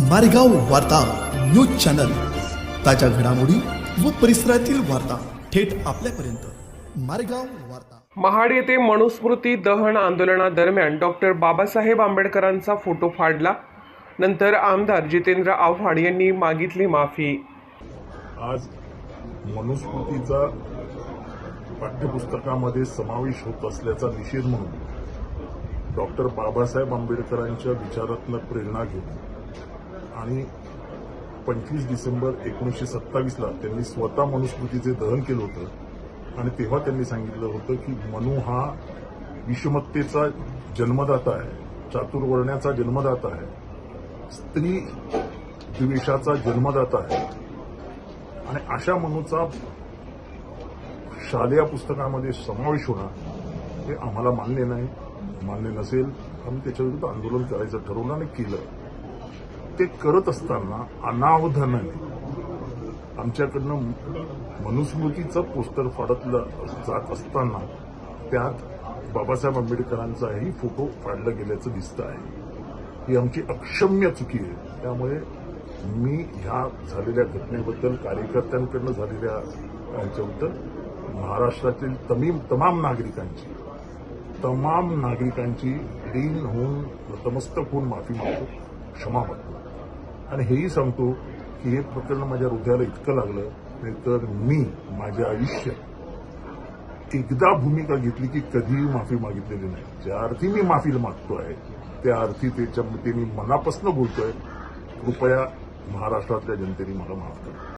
मारेगाव वार्ता news channel. ताज्या घडामोडी व परिसरातील वार्ता थेट आपल्यापर्यंत. मारेगाव वार्ता. महाड येथे मनुस्मृती दहन आंदोलनादरम्यान डॉक्टर बाबासाहेब आंबेडकरांचा फोटो फाडला. नंतर आमदार जितेंद्र आव्हाड यांनी मागितली माफी. आज मनुस्मृतीचा पाठ्यपुस्तकामध्ये समावेश होत असल्याचा निषेध म्हणून डॉक्टर बाबासाहेब आंबेडकरांच्या विचारातनं प्रेरणा घेऊन आणि पंचवीस डिसेंबर एकोणीसशे सत्तावीसला त्यांनी स्वतः मनुस्मृतीचे दहन केलं होतं. आणि तेव्हा त्यांनी सांगितलं होतं की मनू हा विषमत्तेचा जन्मदाता आहे चातुर्वर्ण्याचा जन्मदाता आहे स्त्री द्वेषाचा जन्मदाता आहे. आणि अशा मनूचा शालेय पुस्तकामध्ये समावेश होणं हे आम्हाला मान्य नाही मान्य नसेल. आम्ही त्याच्याविरुद्ध आंदोलन करायचं ठरवलं आणि केलं. ते करत असताना अनावधानाने आमच्याकडनं मनुस्मृतीचं पोस्टर फाडतलं जात असताना त्यात बाबासाहेब आंबेडकरांचाही फोटो फाडला गेल्याचं दिसतं आहे. ही आमची अक्षम्य चुकी आहे. त्यामुळे मी ह्या झालेल्या घटनेबद्दल कार्यकर्त्यांकडनं झालेल्या यांच्याबद्दल महाराष्ट्रातील तमीम तमाम नागरिकांची तमाम नागरिकांची लीन होऊन नतमस्तक होऊन माफी मागतो क्षमा मागतो. आणि हेही सांगतो की हे प्रकरण माझ्या हृदयाला इतकं लागलं नाही तर मी माझे आयुष्य एकदा भूमिका घेतली की कधीही माफी मागितलेली नाही. ज्या अर्थी मी माफी मागतो आहे त्या अर्थी त्याच्यामध्ये मी मनापासून बोलतोय. कृपया महाराष्ट्रातल्या जनतेने मला माफ करा.